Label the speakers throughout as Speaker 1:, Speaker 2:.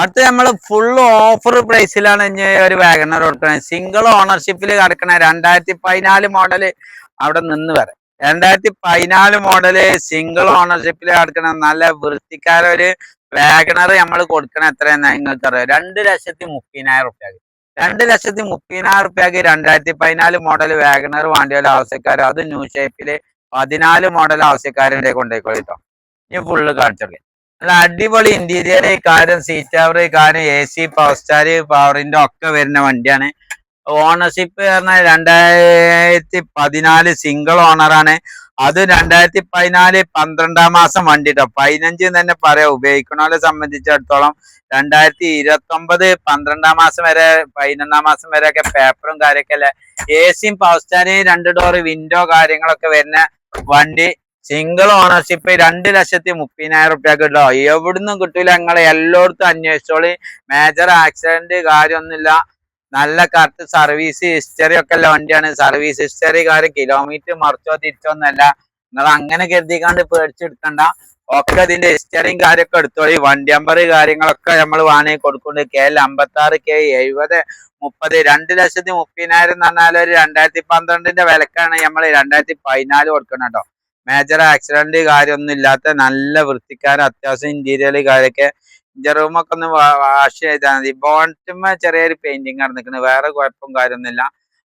Speaker 1: അടുത്ത് നമ്മൾ full offer പ്രൈസിലാണ് ഇനി ഒരു വാഗണർ കൊടുക്കുന്നത് സിംഗിൾ ഓണർഷിപ്പിൽ കിടക്കണ രണ്ടായിരത്തി പതിനാല് മോഡൽ അവിടെ നിന്ന് വരെ. രണ്ടായിരത്തി പതിനാല് മോഡൽ സിംഗിൾ ഓണർഷിപ്പിൽ കിടക്കണ നല്ല വൃത്തിക്കാര ഒരു വാഗണർ നമ്മൾ കൊടുക്കണ എത്രയെന്ന് നിങ്ങൾക്ക് അറിയാം രണ്ട് ലക്ഷത്തി മുപ്പതിനായിരം റുപ്യക്ക്. രണ്ട് ലക്ഷത്തി മുപ്പതിനായിരം റുപ്യക്ക് രണ്ടായിരത്തി പതിനാല് മോഡൽ വാഗണർ വേണ്ടിയ ആവശ്യക്കാർ അത് ന്യൂ ഷേപ്പിൽ പതിനാല് മോഡൽ ആവശ്യക്കാരുടെ കൊണ്ടുപോയിക്കോളിട്ടോ ഇനി ഫുള്ള് കാണിച്ചോളി നല്ല അടിപൊളി ഇന്റീരിയർ കാര്യം സീറ്റ് കവർ കാര്യം എ സി പവർ സ്റ്റാർ പവറിന്റെ ഒക്കെ വരുന്ന വണ്ടിയാണ്. ഓണർഷിപ്പ് പറഞ്ഞാൽ രണ്ടായിരത്തി പതിനാല് സിംഗിൾ ഓണറാണ് അത് രണ്ടായിരത്തി പതിനാല് പന്ത്രണ്ടാം മാസം വണ്ടി കേട്ടോ പതിനഞ്ച് തന്നെ പറയാം. ഉപയോഗിക്കണോലെ സംബന്ധിച്ചിടത്തോളം രണ്ടായിരത്തി ഇരുപത്തി ഒമ്പത് പന്ത്രണ്ടാം മാസം വരെ പതിനൊന്നാം മാസം വരെ ഒക്കെ പേപ്പറും കാര്യമൊക്കെ അല്ലേ? എ സിയും പവർ സ്റ്റാരും രണ്ട് ഡോർ വിൻഡോ കാര്യങ്ങളൊക്കെ വരുന്ന വണ്ടി സിംഗിൾ ഓണർഷിപ്പ് രണ്ട് ലക്ഷത്തി മുപ്പതിനായിരം റുപ്യ കിട്ടോ എവിടുന്നും കിട്ടൂല. നിങ്ങളെ എല്ലായിടത്തും അന്വേഷിച്ചോളി. മേജർ ആക്സിഡന്റ് കാര്യമൊന്നുമില്ല. നല്ല കറക്റ്റ് സർവീസ് ഹിസ്റ്ററി ഒക്കെ ഉള്ള വണ്ടിയാണ്. സർവീസ് ഹിസ്റ്ററി കാര്യം കിലോമീറ്റർ മറിച്ചോ തിരിച്ചോ ഒന്നല്ല നിങ്ങൾ അങ്ങനെ കരുതിക്കാണ്ട് പേടിച്ചെടുക്കണ്ട. ഒക്കെ ഇതിന്റെ ഹിസ്റ്ററിയും കാര്യമൊക്കെ എടുത്തോളി. വണ്ടി നമ്പർ കാര്യങ്ങളൊക്കെ നമ്മൾ വാങ്ങി കൊടുക്കുന്നുണ്ട്. കെ എൽ അമ്പത്തി ആറ് കെ എഴുപത് മുപ്പത്. രണ്ട് ലക്ഷത്തി മുപ്പതിനായിരം എന്ന് പറഞ്ഞാൽ ഒരു രണ്ടായിരത്തി പന്ത്രണ്ടിന്റെ വിലക്കാണ് നമ്മൾ രണ്ടായിരത്തി പതിനാല് കൊടുക്കണം കേട്ടോ. മേജർ ആക്സിഡന്റ് കാര്യമൊന്നും ഇല്ലാത്ത നല്ല വൃത്തിക്കാരൻ അത്യാവശ്യം ഇന്റീരിയർ കാര്യമൊക്കെ ഇന്റർ റൂമൊക്കെ ഒന്ന് വാഷ് ചെയ്താൽ മതി. ബോൺറ്റുമ്മ ചെറിയൊരു പെയിന്റിങ് നടന്നിരിക്കുന്നത് വേറെ കുഴപ്പവും കാര്യമൊന്നുമില്ല.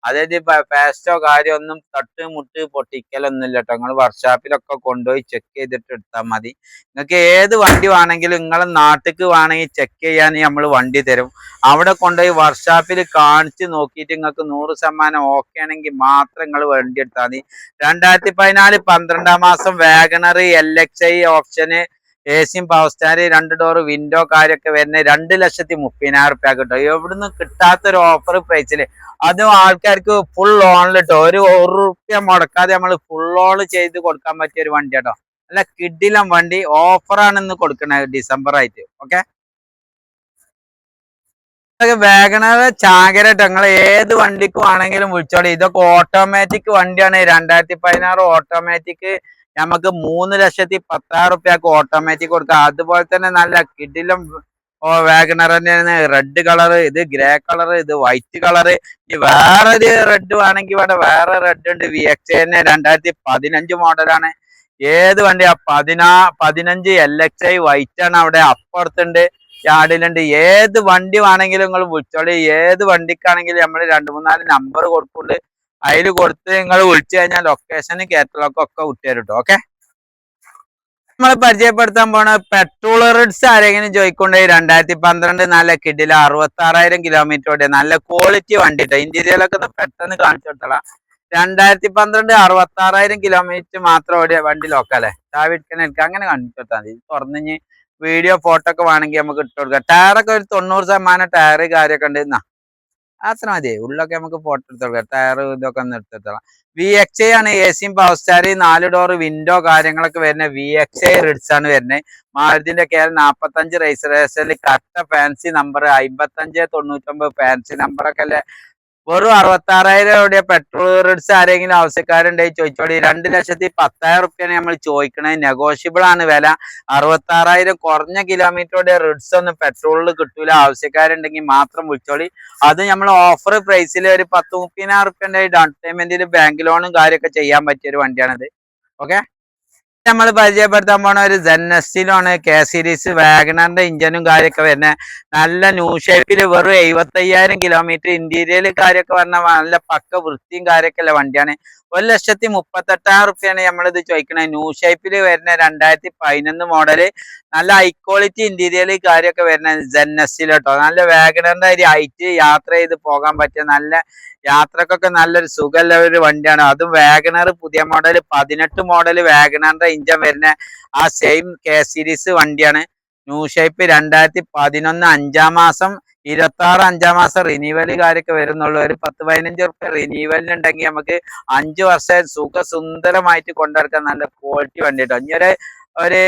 Speaker 1: അതായത് പേസ്റ്റോ കാര്യമൊന്നും തട്ട് മുട്ട് പൊട്ടിക്കലൊന്നും ഇല്ല കേട്ടോ നിങ്ങൾ വർക്ക്ഷോപ്പിലൊക്കെ കൊണ്ടുപോയി ചെക്ക് ചെയ്തിട്ട് എടുത്താൽ മതി. നിങ്ങൾക്ക് ഏത് വണ്ടി വേണമെങ്കിലും നിങ്ങളെ നാട്ടിക്ക് വേണമെങ്കിൽ ചെക്ക് ചെയ്യാൻ നമ്മൾ വണ്ടി തരും. അവിടെ കൊണ്ടുപോയി വർക്ക്ഷോപ്പിൽ കാണിച്ച് നോക്കിയിട്ട് നിങ്ങൾക്ക് നൂറ് ശതമാനം ഓക്കെ ആണെങ്കിൽ മാത്രം നിങ്ങൾ വണ്ടി എടുത്താൽ മതി. രണ്ടായിരത്തി പതിനാല് പന്ത്രണ്ടാം മാസം വാഗണർ എൽ എക്സ് ഐ ഓപ്ഷന് എ സിയും പവർ സ്റ്റാർ രണ്ട് ഡോർ വിൻഡോ കാര്യമൊക്കെ വരുന്ന രണ്ട് ലക്ഷത്തി മുപ്പതിനായിരം റുപ്യ കിട്ടും. എവിടുന്ന് കിട്ടാത്തൊരു ഓഫർ പ്രൈസിൽ അതും ആൾക്കാർക്ക് ഫുൾ ഓണിൽ കിട്ടും ഒരു ഒരു റുപ്യ മുടക്കാതെ നമ്മൾ ഫുൾ ഓൺ ചെയ്ത് കൊടുക്കാൻ പറ്റിയ ഒരു വണ്ടി കേട്ടോ. നല്ല കിഡിലം വണ്ടി. ഓഫറാണ് ഇന്ന് കൊടുക്കണത് ഡിസംബർ ആയിട്ട്. ഓക്കെ വാഗണർ ചാകര നിങ്ങൾ ഏത് വണ്ടിക്കും ആണെങ്കിലും വിളിച്ചോളി. ഇതൊക്കെ ഓട്ടോമാറ്റിക് വണ്ടിയാണ്. രണ്ടായിരത്തി പതിനാറ് ഓട്ടോമാറ്റിക് നമുക്ക് മൂന്ന് ലക്ഷത്തി പത്താറ് റുപ്യക്ക് ഓട്ടോമാറ്റിക് കൊടുക്കാം. അതുപോലെ തന്നെ നല്ല കിഡിലും വാഗണർ തന്നെയാണ്. റെഡ് കളർ ഇത് ഗ്രേ കളർ ഇത് വൈറ്റ് കളർ ഇനി വേറൊരു റെഡ് വേണമെങ്കിൽ ഇവിടെ വേറെ റെഡ് ഉണ്ട്. വി എക്സ് തന്നെ രണ്ടായിരത്തി പതിനഞ്ച് മോഡലാണ് ഏത് വണ്ടിയാ? പതിനാ പതിനഞ്ച് എൽ എക്സ് ഐ വൈറ്റ് ആണ് അവിടെ അപ്പുറത്തുണ്ട് യാർഡിലുണ്ട് ഏത് വണ്ടി വേണമെങ്കിലും നിങ്ങൾ വിളിച്ചോളി. ഏത് വണ്ടിക്കാണെങ്കിലും നമ്മൾ രണ്ട് മൂന്നാൽ നമ്പർ കൊടുക്കുന്നുണ്ട്. അതിൽ കൊടുത്ത് നിങ്ങൾ വിളിച്ചു കഴിഞ്ഞാൽ ലൊക്കേഷന് കാറ്റലോഗും ഒക്കെ വിട്ടുതരും കേട്ടോ ഓക്കെ നമ്മൾ പരിചയപ്പെടുത്താൻ പോണ പെട്രോൾ റിഡ്സ് ആരെങ്കിലും ചോദിക്കൊണ്ട് രണ്ടായിരത്തി പന്ത്രണ്ട് നല്ല കിഡിൽ അറുപത്തി ആറായിരം കിലോമീറ്റർ ഓടിയ നല്ല ക്വാളിറ്റി വണ്ടി കേട്ടോ ഇന്ത്യയിലൊക്കെ പെട്ടെന്ന് കാണിച്ചു കൊടുത്തോളാം രണ്ടായിരത്തി പന്ത്രണ്ട് അറുപത്തി ആറായിരം കിലോമീറ്റർ മാത്രം ഓടിയ വണ്ടി ലോക്കല്ലേ ചാവിടിക്കാൻ എടുക്കുക അങ്ങനെ കാണിച്ചു കൊടുത്താൽ മതി. തുറന്നിഞ്ഞ് വീഡിയോ ഫോട്ടോ ഒക്കെ വേണമെങ്കിൽ നമുക്ക് ഇട്ട് കൊടുക്കാം. ടയറൊക്കെ ഒരു തൊണ്ണൂറ് ശതമാനം ടയർ കാര്യമൊക്കെ ഉണ്ട് എന്നാ. അത്ര മതി. ഉള്ളൊക്കെ നമുക്ക് ഫോട്ടോ എടുത്തോളാം. ടയർ ഇതൊക്കെ ഒന്ന് എടുത്തെടുത്തോളാം. വി എക്സ് ഐ ആണ് എ സിയും പവർ സ്റ്റാർ നാല് ഡോർ വിൻഡോ കാര്യങ്ങളൊക്കെ വരുന്നത് വി എക്സ് ഐ റിഡ്സ് ആണ് വരുന്നത്. മാരുതിന്റെ കെ എൽ നാപ്പത്തഞ്ച് രജിസ്ട്രേഷനിൽ കറക്റ്റ് ഫാൻസി നമ്പർ അമ്പത്തഞ്ച് തൊണ്ണൂറ്റൊമ്പത് ഫാൻസി നമ്പറൊക്കെ അല്ലേ വെറും അറുപത്തി ആറായിരം എവിടെ പെട്രോൾ റിഡ്സ് ആരെങ്കിലും ആവശ്യക്കാരുണ്ടെങ്കിൽ ചോദിച്ചോളി. രണ്ട് ലക്ഷത്തി പത്തായിരം റുപ്യാണ് നമ്മൾ ചോദിക്കണത്. നെഗോഷ്യബിൾ ആണ് വില. അറുപത്തി ആറായിരം കുറഞ്ഞ കിലോമീറ്ററുടെ റിഡ്സ് ഒന്നും പെട്രോളിൽ കിട്ടൂല. ആവശ്യക്കാരുണ്ടെങ്കിൽ മാത്രം വിളിച്ചോളി. അത് നമ്മൾ ഓഫർ പ്രൈസിൽ ഒരു പത്ത് മുപ്പതിനായിരം റുപ്യന്റെ ഡൗൺ പേയ്മെന്റിൽ ബാങ്ക് ലോണും കാര്യമൊക്കെ ചെയ്യാൻ പറ്റിയ ഒരു വണ്ടിയാണിത്. ഓക്കെ നമ്മൾ പരിചയപ്പെടുത്താൻ പോണ ഒരു ജെന്നസ്റ്റിലാണ് കെ സീരീസ് വാഗണറിന്റെ ഇഞ്ചനും കാര്യമൊക്കെ വരുന്നത് നല്ല ന്യൂ ഷേപ്പിൽ വെറും എഴുപത്തി അയ്യായിരം കിലോമീറ്റർ ഇന്റീരിയൽ കാര്യമൊക്കെ പറഞ്ഞ നല്ല പക്ക വൃത്തിയും കാര്യമൊക്കെ ഉള്ള വണ്ടിയാണ്. ഒരു ലക്ഷത്തി മുപ്പത്തെട്ടായിരം റുപ്യാണ് നമ്മളിത് ചോദിക്കുന്നത് ന്യൂ ഷേപ്പിൽ വരുന്ന രണ്ടായിരത്തി പതിനൊന്ന് മോഡൽ നല്ല ഹൈ ക്വാളിറ്റി ഇന്റീരിയൽ കാര്യമൊക്കെ വരുന്ന ജെന്നസ്റ്റിൽ കേട്ടോ നല്ല വാഗണറിന്റെ ഒരു ഹൈറ്റ് യാത്ര ചെയ്ത് പോകാൻ പറ്റിയ നല്ല യാത്രക്കൊക്കെ നല്ലൊരു സുഖമുള്ള ഒരു വണ്ടിയാണ്. അതും വാഗണർ പുതിയ മോഡൽ പതിനെട്ട് മോഡൽ വാഗണറിന്റെ ഇഞ്ചൻ വരുന്ന. ആ സെയിം കെ സീരീസ് വണ്ടിയാണ്. ന്യൂ ഷേപ്പ് രണ്ടായിരത്തി പതിനൊന്ന് അഞ്ചാം മാസം ഇരുപത്തി ആറ് അഞ്ചാം മാസം റിനീവൽ കാര്യമൊക്കെ വരുന്നുള്ളൂ. ഒരു പത്ത് പതിനഞ്ച് റുപ്യ റിനീവലിനുണ്ടെങ്കിൽ നമുക്ക് അഞ്ച് വർഷം സുഖസുന്ദരമായിട്ട് കൊണ്ടുനടക്കാൻ നല്ല ക്വാളിറ്റി വണ്ടി കേട്ടോ ഇനി ഒരു ഒരു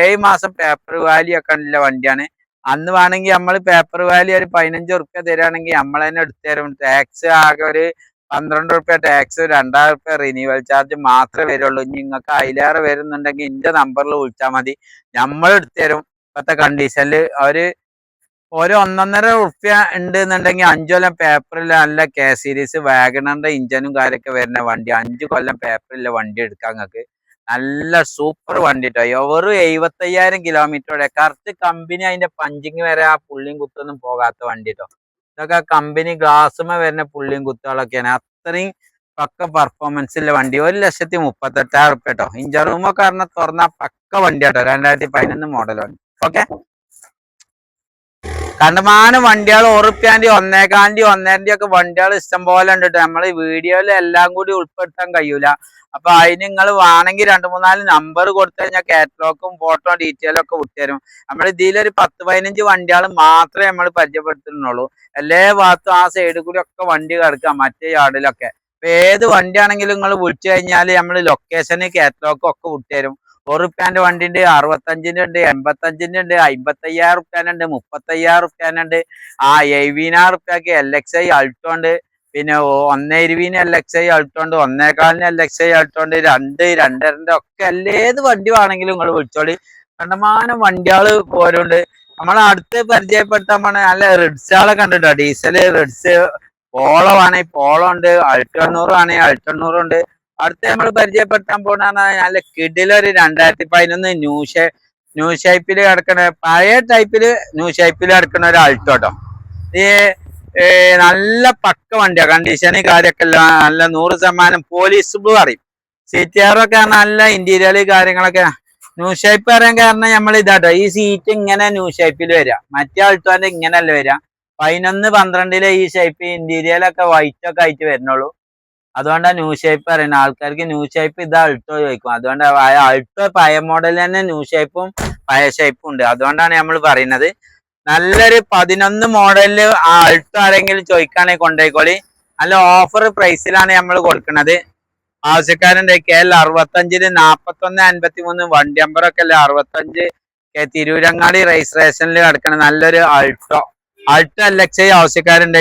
Speaker 1: ഏഴ് മാസം പേപ്പർ വാല്യൂ ഒക്കെ ഉള്ള വണ്ടിയാണ്. അന്ന് വേണമെങ്കിൽ നമ്മൾ പേപ്പർ വാല്യൂ ഒരു പതിനഞ്ച് റുപ്യ തരുകയാണെങ്കിൽ നമ്മൾ തന്നെ എടുത്തു തരും. ടാക്സ് ആകെ ഒരു പന്ത്രണ്ട് റുപ്യ ടാക്സ് രണ്ടായിരം റുപ്യ റിന്യൂവൽ ചാർജ് മാത്രമേ വരുള്ളൂ. ഇനി നിങ്ങൾക്ക് അതിലേറെ വരുന്നുണ്ടെങ്കിൽ ഇന്റെ നമ്പറിൽ വിളിച്ചാൽ മതി. നമ്മൾ എടുത്തുതരും ഇപ്പോഴത്തെ കണ്ടീഷനിൽ അവർ ഒരു ഒന്നൊന്നര റുപ്യ ഉണ്ട് എന്നുണ്ടെങ്കിൽ അഞ്ചു കൊല്ലം പേപ്പറിൽ നല്ല കെ സീരീസ് വാഗണറിന്റെ ഇഞ്ചനും കാര്യമൊക്കെ വരുന്ന വണ്ടി. അഞ്ചു കൊല്ലം പേപ്പറിലെ വണ്ടി എടുക്കാം നിങ്ങൾക്ക് നല്ല സൂപ്പർ വണ്ടി കേട്ടോ വെറും എഴുപത്തയ്യായിരം കിലോമീറ്ററോടെ കറക്റ്റ് കമ്പനി അതിന്റെ പഞ്ചിങ് വരെ ആ പുള്ളിയും കുത്തൊന്നും പോകാത്ത വണ്ടി കേട്ടോ ഇതൊക്കെ കമ്പനി ഗ്ലാസുമേ വരുന്ന പുള്ളിയും കുത്തുകളൊക്കെയാണ് അത്രയും പക്ക പെർഫോമൻസ് ഉള്ള വണ്ടി. ഒരു ലക്ഷത്തി മുപ്പത്തെട്ടായിരം റുപ്യ കേട്ടോ ഇഞ്ചർ റൂമൊക്കെ പറഞ്ഞ തുറന്ന പക്ക വണ്ടി കേട്ടോ രണ്ടായിരത്തി പതിനൊന്ന് മോഡൽ വണ്ടി. ഓക്കെ കണ്ടമാനം വണ്ടികൾ ഉറുപ്പ്യാന്റെ ഒന്നേകാന്റെ ഒന്നേന്റെ ഒക്കെ വണ്ടികൾ ഇഷ്ടം പോലെ ഉണ്ട് കേട്ടോ നമ്മൾ വീഡിയോയിൽ എല്ലാം കൂടി ഉൾപ്പെടുത്താൻ കഴിയൂല. അപ്പൊ അതിന് നിങ്ങൾ വേണമെങ്കിൽ രണ്ട് മൂന്നാൽ നമ്പർ കൊടുത്തു കഴിഞ്ഞാൽ കാറ്റലോഗും ഫോട്ടോ ഡീറ്റെയിലും ഒക്കെ വിട്ടുതരും. നമ്മൾ ഇതിലൊരു പത്ത് പതിനഞ്ച് വണ്ടികൾ മാത്രമേ നമ്മൾ പരിചയപ്പെടുത്തുന്നുള്ളൂ. എല്ലാ ഭാഗത്തും ആ സൈഡിൽ കൂടി ഒക്കെ വണ്ടി കിടക്കാം മറ്റേ യാർഡിലൊക്കെ അപ്പൊ ഏത് വണ്ടിയാണെങ്കിലും നിങ്ങൾ വിളിച്ചു കഴിഞ്ഞാൽ നമ്മൾ ലൊക്കേഷന് കാറ്റലോഗും ഒക്കെ വിട്ടുതരും. ഒരു റുപ്യാന്റെ വണ്ടി ഉണ്ട് അറുപത്തഞ്ചിന്റെ ഉണ്ട് എൺപത്തഞ്ചിന്റെ ഉണ്ട് അമ്പത്തയ്യായിരം റുപ്യാനുണ്ട് മുപ്പത്തയ്യായിരം റുപ്യാനുണ്ട് ആ എഴുപതിനായിരം റുപ്യക്ക് എൽ എക്സ് ഐ അൾട്ടോ ഉണ്ട്. പിന്നെ ഒന്നേ ഇരുപതിന് എൽ എക്സ് ഐ അടുത്തോണ്ട് ഉണ്ട് ഒന്നേകാലിന് എൽ എക്സ് ഐ അടുത്തോണ്ട് രണ്ട് രണ്ടരന്റെ ഒക്കെ ഏത് വണ്ടി വേണമെങ്കിലും നിങ്ങൾ വിളിച്ചോളി. കണ്ടമാനം വണ്ടികൾ പോരുണ്ട്. നമ്മൾ അടുത്ത് പരിചയപ്പെടുത്താൻ പോണ നല്ല റിഡ്സുകളെ കണ്ടിട്ടോ ഡീസൽ റിഡ്സ് പോളോ ആണെങ്കിൽ പോളോ ഉണ്ട് അൾട്ടെണ്ണൂറ് ആണെങ്കിൽ ഉണ്ട്. അടുത്ത് നമ്മൾ പരിചയപ്പെടുത്താൻ പോണ നല്ല കിഡിലൊരു രണ്ടായിരത്തി പതിനൊന്ന് ന്യൂ ഷേ ന്യൂ ഷേപ്പിൽ കിടക്കണ പഴയ ടൈപ്പിൽ ന്യൂ ഷേപ്പിൽ കിടക്കണ ഒരു അൾട്ടോ ഈ നല്ല പക്ക വണ്ടിയാ. കണ്ടീഷന് കാര്യമൊക്കെ നല്ല നൂറ് ശതമാനം പോലീസ് ബ്ലൂ അറിയും. ഒക്കെ നല്ല ഇന്റീരിയൽ കാര്യങ്ങളൊക്കെ. ന്യൂ ഷേപ്പ് പറയാൻ കാരണം നമ്മൾ ഇതാട്ടോ ഈ സീറ്റ് ഇങ്ങനെ ന്യൂ ഷേപ്പിൽ വരിക മറ്റേ ആൾട്ടോന്റെ ഇങ്ങനല്ല വരിക പതിനൊന്ന് പന്ത്രണ്ടിലെ ഈ ഷേപ്പ് ഇന്റീരിയലൊക്കെ വൈറ്റ് ഒക്കെ ആയിട്ട് വരുന്നുള്ളൂ. അതുകൊണ്ടാണ് ന്യൂ ഷേപ്പ് പറയുന്നത് ആൾക്കാർക്ക് ന്യൂ ഷേപ്പ് ഇത് അൾട്ടോ ചോദിക്കും. അതുകൊണ്ട് അൾട്ടോ പഴയ മോഡൽ തന്നെ ന്യൂ ഷേപ്പും പഴയ ഷേപ്പും ഉണ്ട്. അതുകൊണ്ടാണ് നമ്മൾ പറയുന്നത്. നല്ലൊരു പതിനൊന്ന് മോഡലിൽ അൾട്ടോ ആരെങ്കിലും ചോദിക്കുകയാണെങ്കിൽ കൊണ്ടുപോയിക്കോളി നല്ല ഓഫർ പ്രൈസിലാണ് നമ്മൾ കൊടുക്കുന്നത് ആവശ്യക്കാരന്റെ കെ എൽ അറുപത്തഞ്ചിന് നാപ്പത്തൊന്ന് അൻപത്തി മൂന്ന് വണ്ടി നമ്പറൊക്കെ അല്ലേ? അറുപത്തഞ്ച് കെ തിരൂരങ്ങാടി രജിസ്ട്രേഷനിൽ കിടക്കണ നല്ലൊരു Alto Alto L X I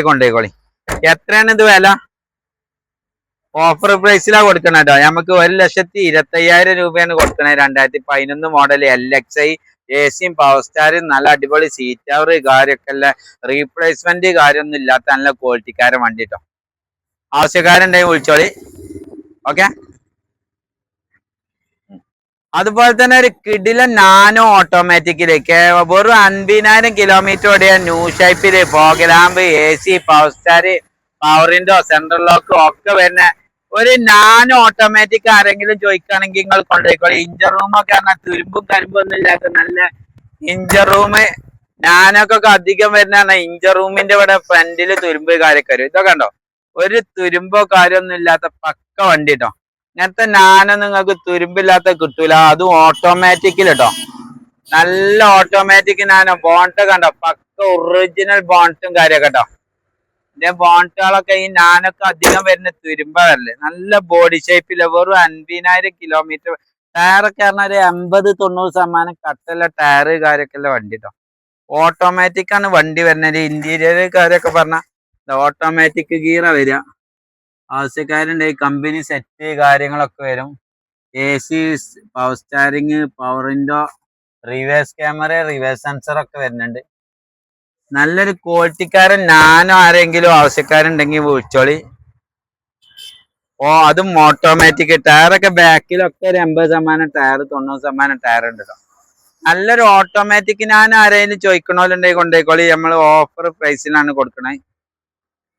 Speaker 1: കൊണ്ടുപോയിക്കോളി എത്രയാണ് ഇത് വില? ഓഫർ പ്രൈസിലാണ് കൊടുക്കണ കേട്ടോ. നമുക്ക് ഒരു ലക്ഷത്തി ഇരുപത്തയ്യായിരം രൂപയാണ് കൊടുക്കണേ രണ്ടായിരത്തി പതിനൊന്ന് model L X I. A സിയും പവർ സ്റ്റാറും നല്ല അടിപൊളി സീറ്റ് കവർ കാര്യമൊക്കെ അല്ല. റീപ്ലേസ്മെന്റ് കാര്യമൊന്നും ഇല്ലാത്ത നല്ല ക്വാളിറ്റിക്കാരൻ വണ്ടി കേട്ടോ ആവശ്യക്കാരുണ്ടെങ്കിൽ വിളിച്ചോളി. ഓക്കെ അതുപോലെ തന്നെ ഒരു കിടില നാനോ ഓട്ടോമാറ്റിക്കിലേക്ക് വെറും അൻപതിനായിരം കിലോമീറ്റർ ഓടിയ new ഷൈപ്പിൽ fog lamp A C power steering പവറിന്റെ സെൻട്രൽ ലോക്ക് ഒക്കെ വരുന്ന ഒരു നാനോ ഓട്ടോമാറ്റിക് ആരെങ്കിലും ചോദിക്കുകയാണെങ്കിൽ നിങ്ങൾ കൊണ്ടുപോയിക്കോളെ. ഇഞ്ചർ റൂം ഒക്കെ പറഞ്ഞാൽ തുരുമ്പും കരിമ്പും ഒന്നും ഇല്ലാത്ത നല്ല ഇഞ്ചർ റൂം ഞാനൊക്കെ അധികം വരുന്ന ഇഞ്ചർ റൂമിന്റെ ഇവിടെ ഫ്രണ്ടിൽ തുരുമ്പ് കാര്യമൊക്കെ വരും. ഇതൊക്കെ ഉണ്ടോ ഒരു തുരുമ്പോ കാര്യമൊന്നും ഇല്ലാത്ത പക്ക വണ്ടി കേട്ടോ ഇങ്ങനത്തെ നാനോ നിങ്ങൾക്ക് തുരുമ്പില്ലാത്ത കിട്ടൂല. അതും ഓട്ടോമാറ്റിക്കിൽ കേട്ടോ നല്ല ഓട്ടോമാറ്റിക് നാനോ ബോണ്ട് കണ്ടോ? പക്ക ഒറിജിനൽ ബോണ്ടും കാര്യമൊക്കെ കേട്ടോ ഇതിന്റെ ബോണ്ടുകളൊക്കെ ഈ നാനൊക്കെ അധികം വരുന്ന തുരുമ്പല്ലേ നല്ല ബോഡി ഷേപ്പിൽ വെറും അൻപതിനായിരം കിലോമീറ്റർ ടയറൊക്കെ പറഞ്ഞാൽ ഒരു എൺപത് തൊണ്ണൂറ് ശതമാനം കട്ടുള്ള ടയർ കാര്യമൊക്കെ ഉള്ള വണ്ടി കേട്ടോ ഓട്ടോമാറ്റിക് ആണ് വണ്ടി വരുന്നത്. ഇന്റീരിയർ കാര്യമൊക്കെ പറഞ്ഞാൽ ഓട്ടോമാറ്റിക് ഗീറ വരിക. ആവശ്യക്കാരുണ്ട് കമ്പനി സെറ്റ് കാര്യങ്ങളൊക്കെ വരും. A C power steering power window reverse camera reverse sensor ഒക്കെ വരുന്നുണ്ട്. നല്ലൊരു ക്വാളിറ്റിക്കാരൻ ഞാനോ ആരെങ്കിലും ആവശ്യക്കാരുണ്ടെങ്കിൽ വിളിച്ചോളി. ഓ അതും ഓട്ടോമാറ്റിക് ടയറൊക്കെ ബാക്കിലൊക്കെ ഒരു എൺപത് ശതമാനം ടയർ തൊണ്ണൂറ് ശതമാനം ടയർ ഉണ്ട് നല്ലൊരു ഓട്ടോമാറ്റിക് ഞാൻ ആരെങ്കിലും ചോദിക്കണോലുണ്ടെങ്കിൽ കൊണ്ടേക്കോളി നമ്മൾ ഓഫർ പ്രൈസിലാണ് കൊടുക്കണേ.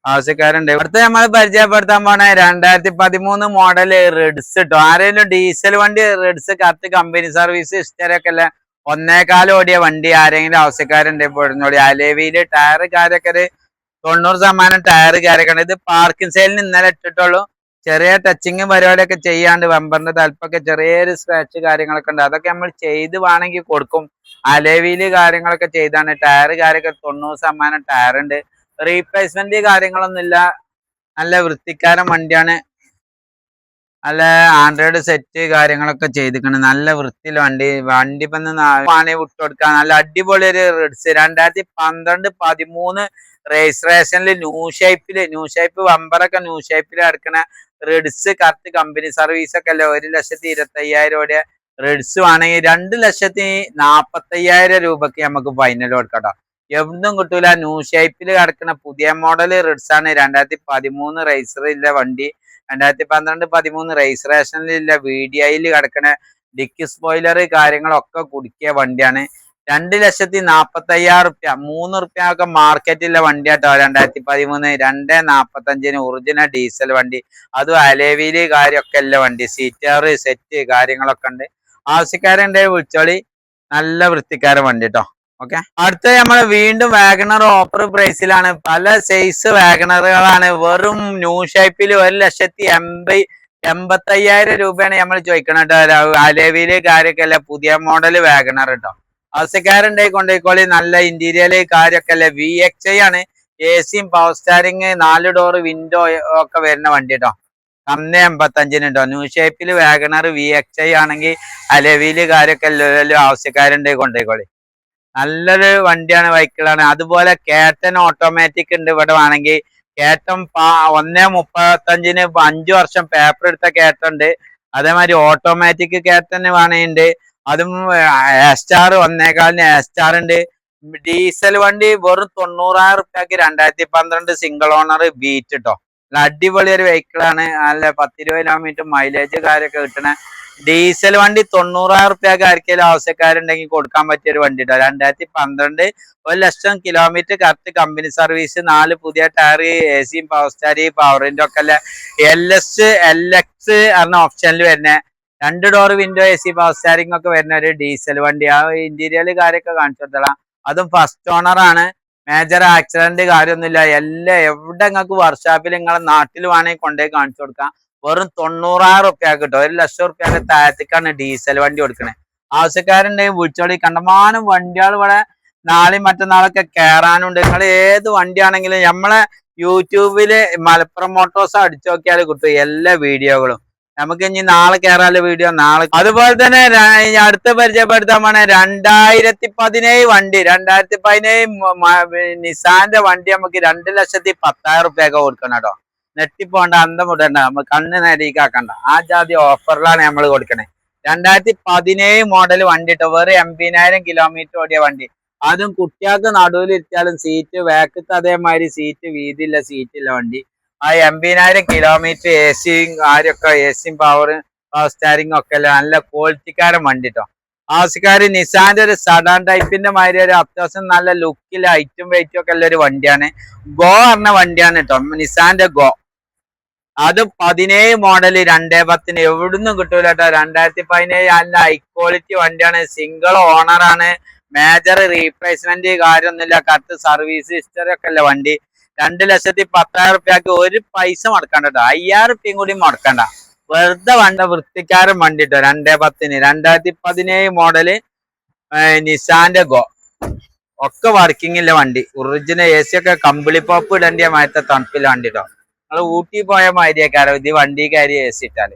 Speaker 1: ആവശ്യക്കാരുണ്ട് ഇവിടുത്തെ നമ്മൾ പരിചയപ്പെടുത്താൻ പോണേ രണ്ടായിരത്തി പതിമൂന്ന് മോഡൽ റെഡ്സ് കേട്ടോ ആരെങ്കിലും ഡീസൽ വണ്ടി റെഡ്സ് കത്ത് കമ്പനി സർവീസ് ഇഷ്ടരൊക്കെ അല്ലേ ഒന്നേകാലം ഓടിയ വണ്ടി ആരെങ്കിലും ആവശ്യക്കാരുണ്ട് പൊഴിഞ്ഞോടി അലേവിയിൽ ടയർ കാര്യൊക്കെ തൊണ്ണൂറ് ശതമാനം ടയർ കാര്യമൊക്കെ ഇത് പാർക്കിംഗ് സെയിലിന് ഇന്നലെ ഇട്ടിട്ടുള്ളൂ. ചെറിയ ടച്ചിങ് പരിപാടിയൊക്കെ ചെയ്യാണ്ട് വെമ്പറിന്റെ തലപ്പൊക്കെ ചെറിയൊരു സ്ക്രാച്ച് കാര്യങ്ങളൊക്കെ ഉണ്ട്. അതൊക്കെ നമ്മൾ ചെയ്ത് വേണമെങ്കിൽ കൊടുക്കും. അലേവിയിൽ കാര്യങ്ങളൊക്കെ ചെയ്താണ്. ടയർ കാര്യമൊക്കെ തൊണ്ണൂറ് ശതമാനം ടയർ ഉണ്ട്. റീപ്ലേസ്മെന്റ് കാര്യങ്ങളൊന്നുമില്ല. നല്ല വൃത്തിക്കാരൻ വണ്ടിയാണ്. നല്ല ആൻഡ്രോയിഡ് സെറ്റ് കാര്യങ്ങളൊക്കെ ചെയ്തിക്കണം. നല്ല വൃത്തിയിൽ വണ്ടി വണ്ടി ഇപ്പൊ വിട്ടു കൊടുക്കുക നല്ല അടിപൊളി ഒരു റിഡ്സ് രണ്ടായിരത്തി പന്ത്രണ്ട് പതിമൂന്ന് രജിസ്ട്രേഷനിൽ ന്യൂ ഷേപ്പിൽ ന്യൂ ഷേപ്പ് വമ്പറൊക്കെ ന്യൂ ഷേപ്പിൽ കിടക്കണ റിഡ്സ് കറക്റ്റ് കമ്പനി സർവീസ് ഒക്കെ അല്ലേ? ഒരു ലക്ഷത്തി ഇരുപത്തി അയ്യായിരം രൂപയുടെ റിഡ്സ് ആണെങ്കിൽ രണ്ട് ലക്ഷത്തി നാപ്പത്തി അയ്യായിരം രൂപക്ക് നമുക്ക് ഫൈനൽ കൊടുക്കട്ടോ. എവിടുന്നും കിട്ടൂല. ന്യൂ ഷേപ്പിൽ കിടക്കുന്ന പുതിയ മോഡൽ റിഡ്സ് ആണ്. രണ്ടായിരത്തി പതിമൂന്ന് റേസറില്ല വണ്ടി. രണ്ടായിരത്തി പന്ത്രണ്ട് പതിമൂന്ന് രജിസ്ട്രേഷനിലില്ല വി ഡി ഐയിൽ കിടക്കണ ഡിക്കി സ്പോയിലർ കാര്യങ്ങളൊക്കെ കുടുക്കിയ വണ്ടിയാണ്. രണ്ട് ലക്ഷത്തി നാപ്പത്തി അയ്യായിരം റുപ്യ മൂന്ന് റുപ്യ ഒക്കെ മാർക്കറ്റിലെ വണ്ടി കേട്ടോ രണ്ടായിരത്തി പതിമൂന്ന് രണ്ട് നാപ്പത്തഞ്ചിന് ഒറിജിനൽ ഡീസൽ വണ്ടി. അതും അലേവിയിൽ കാര്യമൊക്കെ അല്ല വണ്ടി. സീറ്റർ സെറ്റ് കാര്യങ്ങളൊക്കെ ഉണ്ട്. ആവശ്യക്കാരുണ്ടെ വിളിച്ചോളി. നല്ല വൃത്തിക്കാരൻ വണ്ടി കേട്ടോ ഓക്കെ അടുത്ത നമ്മൾ വീണ്ടും വാഗണർ ഓഫർ പ്രൈസിലാണ് പല സൈസ് വാഗണറുകളാണ്. വെറും ന്യൂ ഷേപ്പിൽ ഒരു ലക്ഷത്തി എൺപത് എൺപത്തയ്യായിരം രൂപയാണ് നമ്മൾ ചോദിക്കണം കേട്ടോ. അലേവിയിൽ കാര്യമൊക്കെ അല്ല. പുതിയ മോഡൽ വാഗണർ കേട്ടോ. ആവശ്യക്കാരുണ്ടെ കൊണ്ടുപോയിക്കോളി നല്ല ഇന്റീരിയൽ കാര്യമൊക്കെ അല്ലേ? വി എക്സ് ഐ ആണ്. എ സിയും പവർ സ്റ്റാരിങ് നാല് ഡോർ വിൻഡോ ഒക്കെ വരുന്ന വണ്ടി കേട്ടോ. അന്ന് എൺപത്തഞ്ചിന് കേട്ടോ. ന്യൂ ഷേപ്പിൽ വാഗണർ വി എക്സ് ഐ ആണെങ്കിൽ അലവിയിൽ കാര്യമൊക്കെ എല്ലാവരും ആവശ്യക്കാരുണ്ടെ കൊണ്ടുപോയിക്കോളി നല്ലൊരു വണ്ടിയാണ് ബൈക്കുകളാണ് അതുപോലെ കേട്ടൻ ഓട്ടോമാറ്റിക് ഉണ്ട് ഇവിടെ വേണമെങ്കിൽ. കേട്ടം ഒന്നേ മുപ്പത്തഞ്ചിന് അഞ്ചു വർഷം പേപ്പർ എടുത്ത കേട്ടുണ്ട് അതേമാതിരി ഓട്ടോമാറ്റിക് കേട്ടന് വേണേണ്ട്. അതും എസ്റ്റാർ ഒന്നേകാലിന് എസ്റ്റാർ ഉണ്ട്. ഡീസൽ വണ്ടി വെറും തൊണ്ണൂറായിരം റുപ്യക്ക് രണ്ടായിരത്തി പന്ത്രണ്ട് സിംഗിൾ ഓണർ ബീറ്റ് കേട്ടോ അടിപൊളി ഒരു വെഹിക്കിളാണ് നല്ല പത്തിരുപത് കിലോമീറ്റർ മൈലേജ് കാര്യമൊക്കെ കിട്ടണ ഡീസൽ വണ്ടി തൊണ്ണൂറായിരം റുപ്യക്ക് ആർക്കെങ്കിലും ആവശ്യക്കാരുണ്ടെങ്കിൽ കൊടുക്കാൻ പറ്റിയ ഒരു വണ്ടി കേട്ടോ രണ്ടായിരത്തി പന്ത്രണ്ട് ഒരു ലക്ഷം കിലോമീറ്റർ കറക്റ്റ് കമ്പനി സർവീസ് നാല് പുതിയ ടയർ എ സിയും പവർ സ്റ്റാരി പവറിന്റെ ഒക്കെ അല്ല എൽ എസ് എൽ എക്സ് എന്ന ഓപ്ഷനിൽ വരുന്ന. രണ്ട് door window A C power steering ഒക്കെ വരുന്ന ഒരു ഡീസൽ വണ്ടി. ആ ഇന്റീരിയൽ കാര്യമൊക്കെ കാണിച്ചു കൊടുത്തോളാം. അതും ഫസ്റ്റ് ഓണർ ആണ്. മേജർ ആക്സിഡന്റ് കാര്യമൊന്നുമില്ല. എല്ലാം എവിടെ നിങ്ങൾക്ക് വർക്ക്ഷോപ്പിൽ നിങ്ങളെ നാട്ടിൽ വേണമെങ്കിൽ കൊണ്ടുപോയി കാണിച്ചു കൊടുക്കാം. വെറും തൊണ്ണൂറായിരം റുപ്യ കിട്ടും ഒരു ലക്ഷം റുപ്യന്റെ താഴത്തേക്കാണ് ഡീസൽ വണ്ടി കൊടുക്കണേ. ആവശ്യക്കാരുണ്ടെങ്കിൽ വിളിച്ചോളി. കണ്ടമാനം വണ്ടികൾ ഇവിടെ നാളെയും മറ്റന്നാളൊക്കെ കയറാനുണ്ട് നിങ്ങൾ ഏത് വണ്ടിയാണെങ്കിലും നമ്മളെ യൂട്യൂബിൽ മലപ്പുറം മോട്ടോഴ്സ് അടിച്ചു നോക്കിയാൽ കിട്ടും എല്ലാ വീഡിയോകളും. നമുക്ക് ഇനി നാളെ കയറാനുള്ള വീഡിയോ നാളെ. അതുപോലെ തന്നെ അടുത്ത പരിചയപ്പെടുത്താമാണ് രണ്ടായിരത്തി പതിനേഴ് വണ്ടി. രണ്ടായിരത്തി പതിനേഴ് നിസാന്റെ വണ്ടി നമുക്ക് രണ്ട് ലക്ഷത്തി പത്തായിരം റുപ്യൊക്കെ കൊടുക്കണം കേട്ടോ. നെട്ടിപ്പോണ്ട അന്തം വിടണ്ട നമ്മൾ കണ്ണ് നേടിക്കാക്കണ്ട. ആ ജാതി ഓഫറിലാണ് നമ്മൾ കൊടുക്കണേ. രണ്ടായിരത്തി പതിനേഴ് മോഡൽ വണ്ടി കേട്ടോ വെറും എൺപതിനായിരം കിലോമീറ്റർ ഓടിയ വണ്ടി. അതും കുട്ടികൾക്ക് നടുവിൽ ഇരുത്തിയാലും സീറ്റ് വേക്കത്ത് അതേമാതിരി സീറ്റ് വീതിയില്ല സീറ്റില്ല വണ്ടി. ആ എൺപതിനായിരം കിലോമീറ്റർ എ സിയും കാര്യമൊക്കെ എ സിയും പവറും പവർ സ്റ്റാരിങ്ങും ഒക്കെ അല്ല നല്ല ക്വാളിറ്റിക്കാരൻ വണ്ടി കേട്ടോ ആവശ്യക്കാർ നിസാന്റെ ഒരു സഡാൻ ടൈപ്പിന്റെ മാതിരി ഒരു അത്യാവശ്യം നല്ല ലുക്കിൽ ഹൈറ്റും വെയിറ്റും ഒക്കെ ഉള്ള ഒരു വണ്ടിയാണ്. ഗോ പറഞ്ഞ വണ്ടിയാണ് കേട്ടോ നിസാന്റെ ഗോ. അത് പതിനേഴ് മോഡൽ രണ്ടേ പത്തിന് എവിടുന്നും കിട്ടൂല കേട്ടോ രണ്ടായിരത്തി പതിനേഴ് നല്ല ഹൈ ക്വാളിറ്റി വണ്ടിയാണ് സിംഗിൾ ഓണറാണ് മേജർ റീപ്ലേസ്മെന്റ് കാര്യമൊന്നുമില്ല. കറക്റ്റ് സർവീസ് ഹിസ്റ്ററി ഒക്കെ അല്ല വണ്ടി. രണ്ട് ലക്ഷത്തി പത്തായിരം റുപ്യക്ക് ഒരു പൈസ മുടക്കണ്ട കേട്ടോ അയ്യായിരം റുപ്യയും കൂടി മുടക്കണ്ട. വെറുതെ വണ്ട വൃത്തിക്കാരൻ വണ്ടി കേട്ടോ രണ്ടേ പത്തിന്. രണ്ടായിരത്തി പതിനേഴ് മോഡൽ നിസാന്റെ ഗോ ഒക്കെ വർക്കിംഗ് ഇല്ല വണ്ടി. ഒറിജിനൽ എ സി ഒക്കെ കമ്പിളി പോപ്പ് ഇടേണ്ട മാറ്റത്തെ തണുപ്പില്ല വണ്ടി കേട്ടോ നിങ്ങൾ ഊട്ടി പോയ മാതിരിയൊക്കെ ഇത് വണ്ടി കയറി എ സി ഇട്ടാൽ.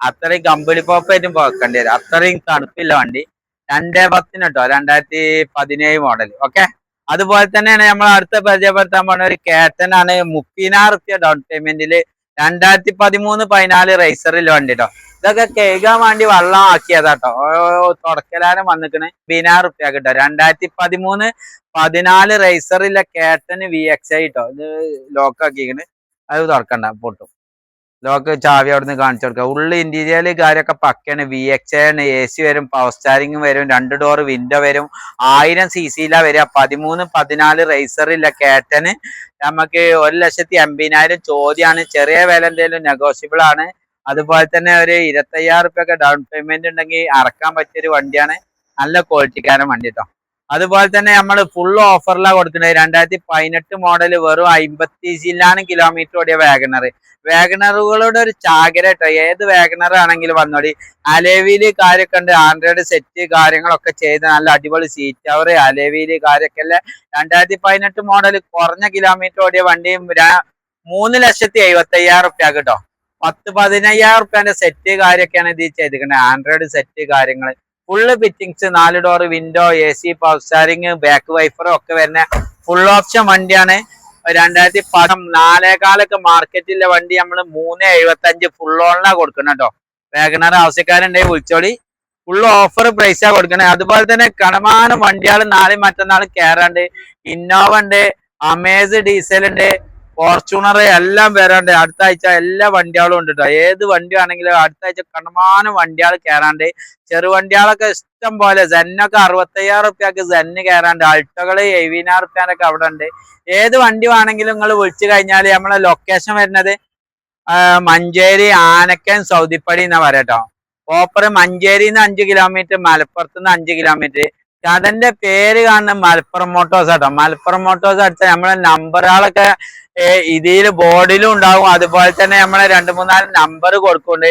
Speaker 1: അത്രയും കമ്പിളി പോപ്പായിട്ടും പോക്കേണ്ടി വരും. അത്രയും തണുപ്പില്ല വണ്ടി. രണ്ടേ പത്തിന് കേട്ടോ രണ്ടായിരത്തി പതിനേഴ് മോഡൽ ഓക്കെ അതുപോലെ തന്നെയാണ് നമ്മൾ അടുത്ത പരിചയപ്പെടുത്താൻ പോണ ഒരു കേട്ടനാണ് മുപ്പതിനായിരം റുപ്യ ഡൗൺ പേയ്മെന്റിൽ രണ്ടായിരത്തി പതിമൂന്ന് പതിനാല് റേസറിൽ വണ്ടി കേട്ടോ ഇതൊക്കെ കേൾക്കാൻ വേണ്ടി വെള്ളം ആക്കിയതാട്ടോ തുടക്കലാരം വന്നിക്കണ്. പതിനായിരം റുപ്യ കിട്ടോ രണ്ടായിരത്തി പതിമൂന്ന് പതിനാല് റേസറിലെ കേട്ടന് വി എക്സ് ഐ കേട്ടോ ഇത് ലോക്ക് ആക്കിക്കണ്. അത് തുറക്കണ്ട പൊട്ടും. ലോക്ക് ചാവി അവിടുന്ന് കാണിച്ചു കൊടുക്കുക. ഉള്ളിൽ ഇന്റീരിയൽ കാര്യമൊക്കെ പക്കയാണ്. വി എക്സ് ആണ് എ സി വരും പവർ സ്റ്റാരിങ് വരും രണ്ട് ഡോർ വിൻഡോ വരും. ആയിരം സി സിയിലാ വരിക. പതിമൂന്ന് പതിനാല് റേസറില്ല കേട്ടന് നമുക്ക് ഒരു ലക്ഷത്തി എൺപതിനായിരം ചോദ്യമാണ് ചെറിയ വില എന്തെങ്കിലും നെഗോഷ്യബിൾ ആണ്. അതുപോലെ തന്നെ ഒരു ഇരുപത്തയ്യായിരം റുപ്യൊക്കെ ഡൗൺ പേയ്മെന്റ് ഉണ്ടെങ്കിൽ അറക്കാൻ പറ്റിയ ഒരു വണ്ടിയാണ്. നല്ല ക്വാളിറ്റിക്കാരൻ വണ്ടി കേട്ടോ അതുപോലെ തന്നെ നമ്മൾ ഫുൾ ഓഫറിലാണ് കൊടുക്കുന്നത് രണ്ടായിരത്തി പതിനെട്ട് മോഡൽ വെറും അമ്പത്തി ജില്ലാണ് കിലോമീറ്റർ ഓടിയ വാഗണർ വാഗണറുകളുടെ ഒരു ചാകര കേട്ടോ ഏത് വാഗണർ ആണെങ്കിലും വന്നോടി. അലേവിയിൽ കാര്യമൊക്കെ ഉണ്ട്. ആൻഡ്രോയിഡ് സെറ്റ് കാര്യങ്ങളൊക്കെ ചെയ്ത് നല്ല അടിപൊളി സീറ്റ് അവർ അലേവിയിൽ കാര്യമൊക്കെ അല്ലേ? രണ്ടായിരത്തി പതിനെട്ട് മോഡൽ കുറഞ്ഞ കിലോമീറ്റർ ഓടിയ വണ്ടിയും മൂന്ന് ലക്ഷത്തി എഴുപത്തി അയ്യായിരം റുപ്യ കേട്ടോ പത്ത് പതിനയ്യായിരം റുപ്യന്റെ സെറ്റ് കാര്യമൊക്കെയാണ് ഇത് ചെയ്തിരിക്കുന്നത് ആൻഡ്രോയിഡ് സെറ്റ് കാര്യങ്ങൾ ഫുള്ള് ഫിറ്റിങ്സ് നാല് door window A C power steering back വൈഫറും ഒക്കെ വരുന്ന ഫുൾ ഓപ്ഷൻ വണ്ടിയാണ്. രണ്ടായിരത്തി പതിനം നാലേകാലൊക്കെ മാർക്കറ്റിലെ വണ്ടി നമ്മൾ മൂന്ന് എഴുപത്തി അഞ്ച് ഫുൾ ഓണിലാണ് കൊടുക്കുന്നത് കേട്ടോ വേഗനാർ ആവശ്യക്കാരുണ്ടെങ്കിൽ വിളിച്ചോളി. ഫുൾ ഓഫർ പ്രൈസാണ് കൊടുക്കണേ. അതുപോലെ തന്നെ കണമാനം വണ്ടികൾ നാളെ മറ്റന്നാൾ കയറാണ്ട് ഇന്നോവ ഉണ്ട് അമേസ് ഡീസൽ ഉണ്ട് ഫോർച്യൂണർ എല്ലാം വരാണ്ട് അടുത്ത ആഴ്ച എല്ലാ വണ്ടികളും ഉണ്ട് കേട്ടോ ഏത് വണ്ടി ആണെങ്കിലും അടുത്ത ആഴ്ച കണമാനം വണ്ടികൾ കയറാണ്ട് ചെറുവണ്ടികളൊക്കെ ഇഷ്ടം പോലെ സെന്നൊക്കെ അറുപത്തയ്യായിരം റുപ്യക്ക് സെന്ന് കയറാണ്ട് അൾട്ടകൾ എഴുപതിനായിരം റുപ്യാനൊക്കെ അവിടെ ഉണ്ട്. ഏത് വണ്ടി വേണമെങ്കിലും നിങ്ങൾ വിളിച്ചു കഴിഞ്ഞാൽ നമ്മളെ ലൊക്കേഷൻ വരുന്നത് മഞ്ചേരി ആനക്കൻ സൗദിപ്പടി എന്നാ പറയാം കേട്ടോ പ്രോപ്പർ മഞ്ചേരിന്ന് അഞ്ച് കിലോമീറ്റർ മലപ്പുറത്ത് നിന്ന് അഞ്ച് കിലോമീറ്റർ കടന്റെ പേര് കാണുന്ന മലപ്പുറം മോട്ടോഴ്സ് ആട്ടോ. മലപ്പുറം മോട്ടോഴ്സ് അടിച്ചാൽ നമ്മളെ നമ്പറുകളൊക്കെ ഇതിൽ ബോർഡിലും ഉണ്ടാവും. അതുപോലെ തന്നെ നമ്മളെ രണ്ട് മൂന്നാൽ നമ്പർ കൊടുക്കുന്നുണ്ട്.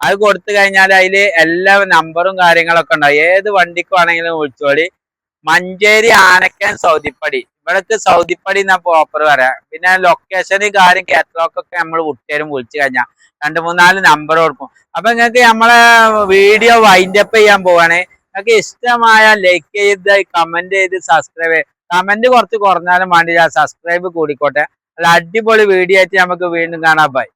Speaker 1: അത് കൊടുത്തു കഴിഞ്ഞാൽ അതിൽ എല്ലാ നമ്പറും കാര്യങ്ങളൊക്കെ ഉണ്ടാവും. ഏത് വണ്ടിക്ക് വേണമെങ്കിലും വിളിച്ചോളി. മഞ്ചേരി ആനക്കൻ സൗദിപ്പടി. ഇവിടേക്ക് സൗദിപ്പടി എന്നാ പ്രോപ്പർ പറയാം. പിന്നെ ലൊക്കേഷന് കാര്യം കാറ്റലോക്കൊക്കെ നമ്മൾ വിട്ടുതരും വിളിച്ചു കഴിഞ്ഞാൽ രണ്ട് മൂന്നാൽ നമ്പർ കൊടുക്കും. അപ്പൊ നിങ്ങൾക്ക് നമ്മളെ വീഡിയോ വൈൻഡപ്പ് ചെയ്യാൻ പോവാണ്. നിങ്ങൾക്ക് ഇഷ്ടമായ ലൈക്ക് ചെയ്ത് കമന്റ് ചെയ്ത് സബ്സ്ക്രൈബ് ചെയ്ത് കമന്റ് കുറച്ച് കുറഞ്ഞാലും വേണ്ടി സബ്സ്ക്രൈബ് കൂടിക്കോട്ടെ. അല്ല അടിപൊളി വീഡിയോ ആയിട്ട് നമുക്ക് വീണ്ടും കാണാം. ബൈ